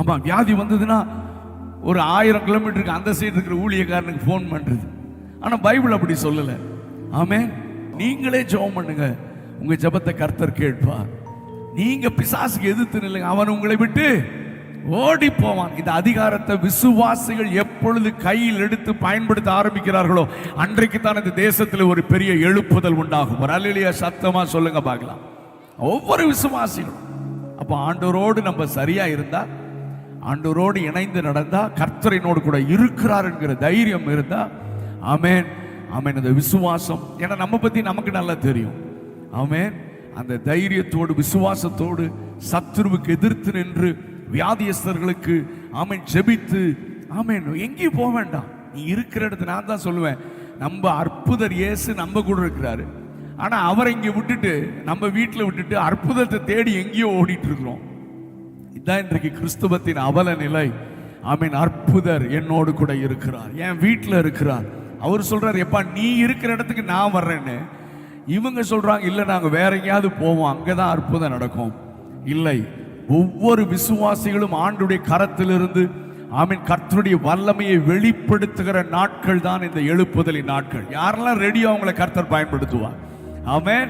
ஆமாம் வியாதி வந்ததுன்னா ஒரு ஆயிரம் கிலோமீட்டருக்கு அந்த சைடு இருக்கிற ஊழியக்காரனுக்கு ஃபோன் பண்ணுறது ஆனால் பைபிள் அப்படி சொல்லலை. ஆமே நீங்களே ஜெபம் பண்ணுங்க. உங்கள் ஜெபத்தை கர்த்தர் கேட்பார். நீங்கள் பிசாசுக்கு எதிர்த்து நில்லுங்க. அவன் உங்களை விட்டு ஓடி போவான். இந்த அதிகாரத்தை விசுவாசிகள் எப்பொழுது கையில் எடுத்து பயன்படுத்த ஆரம்பிக்கிறார்களோ அன்றைக்கு தான் இந்த தேசத்தில் ஒரு பெரிய எழுப்புதல் உண்டாகும். ஒரு சத்தமாக சத்தமா சொல்லுங்க பார்க்கலாம். ஒவ்வொரு விசுவாசிகளும். அப்போ ஆண்டோரோடு நம்ம சரியா இருந்தால் ஆண்டவரோடு இணைந்து நடந்தால் கர்த்தரினோடு கூட இருக்கிறார் என்கிற தைரியம் இருந்தால் அமேன் ஆமென். அந்த விசுவாசம் ஏன்னா நம்ம பற்றி நமக்கு நல்லா தெரியும். ஆமென். அந்த தைரியத்தோடு விசுவாசத்தோடு சத்துருவுக்கு எதிர்த்து நின்று வியாதியஸ்தர்களுக்கு அமேன் ஜெபித்து ஆமேன். எங்கேயும் போக வேண்டாம். நீ இருக்கிற இடத்துல நான் தான் சொல்லுவேன். நம்ம அற்புதர் இயேசு நம்ம கூட இருக்கிறாரு. ஆனால் அவரை இங்கே விட்டுட்டு நம்ம வீட்டில் விட்டுட்டு அற்புதத்தை தேடி எங்கேயோ ஓடிட்டு இருக்கிறோம். இதான் இன்றைக்கு கிறிஸ்துவத்தின் அவல நிலை. ஆமீன். அற்புதர் என்னோடு கூட இருக்கிறார். என் வீட்டில் இருக்கிறார். அவர் சொல்றார் எப்பா நீ இருக்கிற இடத்துக்கு நான் வர்றேன்னு. இவங்க சொல்றாங்க இல்லை நாங்கள் வேற எங்கேயாவது போவோம். அங்கதான் அற்புதம் நடக்கும். இல்லை. ஒவ்வொரு விசுவாசிகளும் ஆண்டுடைய கரத்திலிருந்து ஆமீன் கர்த்தருடைய வல்லமையை வெளிப்படுத்துகிற நாட்கள் தான் இந்த எழுப்புதலின் நாட்கள். யாரெல்லாம் ரெடியோ அவங்களை கர்த்தர் பயன்படுத்துவார்? ஆமேன்.